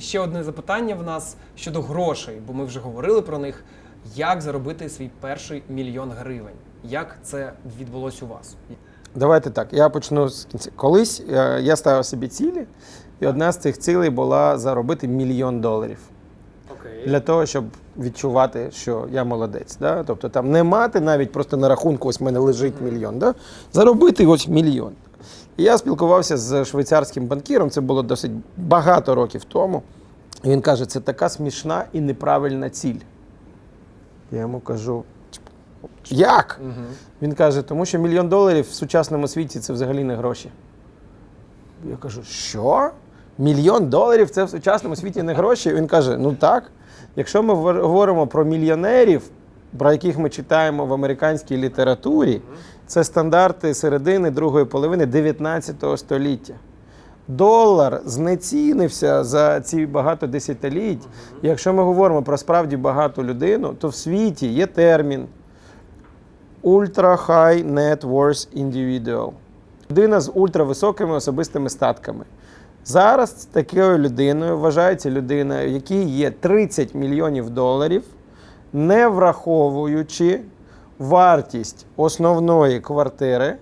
Ще одне запитання в нас щодо грошей, бо ми вже говорили про них. Як заробити свій перший мільйон гривень? Як це відбулось у вас? Давайте так. Я почну з кінця. Колись е, я ставив собі цілі, і одна з цих цілей була заробити мільйон доларів Окей. для того, щоб відчувати, що я молодець. Да? Тобто там не мати навіть просто на рахунку, ось в мене лежить мільйон. Да? Заробити ось мільйон. І я спілкувався з швейцарським банкіром, це було досить багато років тому. І він каже, це така смішна і неправильна ціль. Я йому кажу, як? Він каже, тому що мільйон доларів в сучасному світі це взагалі не гроші. Я кажу, що? Мільйон доларів це в сучасному світі не гроші? Він каже: ну так. Якщо ми говоримо про мільйонерів, про яких ми читаємо в американській літературі, це стандарти середини другої половини 19 століття. Долар знецінився за ці багато десятиліть. Якщо ми говоримо про справді багату людину, то в світі є термін Ultra High Net Worth Individual. Людина з ультрависокими особистими статками. Зараз такою людиною вважається людина, у якій є 30 мільйонів доларів, не враховуючи вартість основної квартири,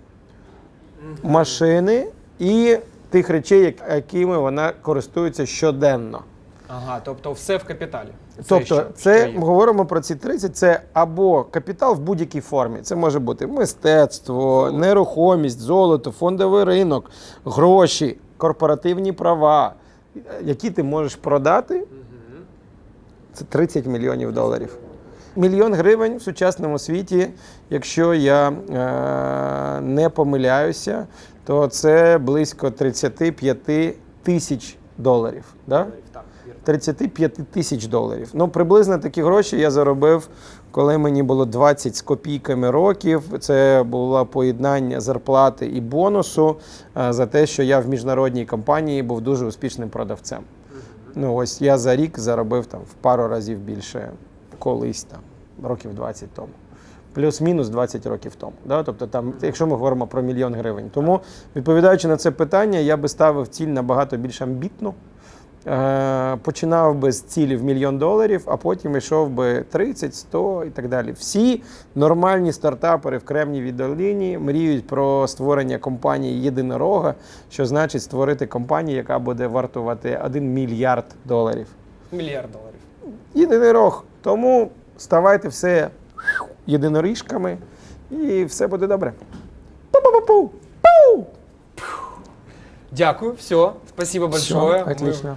машини і тих речей, якими вона користується щоденно. Ага, тобто все в капіталі. Це Тобто, що? це Що ми говоримо про ці 30, це або капітал в будь-якій формі. Це може бути мистецтво, нерухомість, золото, фондовий ринок, гроші, корпоративні права, які ти можеш продати. Це 30 мільйонів доларів. Мільйон гривень в сучасному світі, якщо я е, не помиляюся, то це близько 35 тисяч доларів. Да? 35 тисяч доларів. Ну, приблизно такі гроші я заробив, коли мені було 20 з копійками років. Це було поєднання зарплати і бонусу е, за те, що я в міжнародній компанії був дуже успішним продавцем. Ну, ось я за рік заробив там в пару разів більше колись там, років 20 тому. Плюс-мінус 20 років тому. Да? Тобто, там, якщо ми говоримо про мільйон гривень. Тому, відповідаючи на це питання, я би ставив ціль набагато більш амбітну. Е, починав би з цілі в мільйон доларів, а потім йшов би 30, 100 і так далі. Всі нормальні стартапери в Кремнівій долині мріють про створення компанії єдинорога, що значить створити компанію, яка буде вартувати 1 мільярд доларів. Мільярд доларів. Єдинорог. Тому ставайте все єдиноріжками, і все буде добре. Пу-пу-пу-пу! Дякую, все. Спасибо большое. Все, отлично.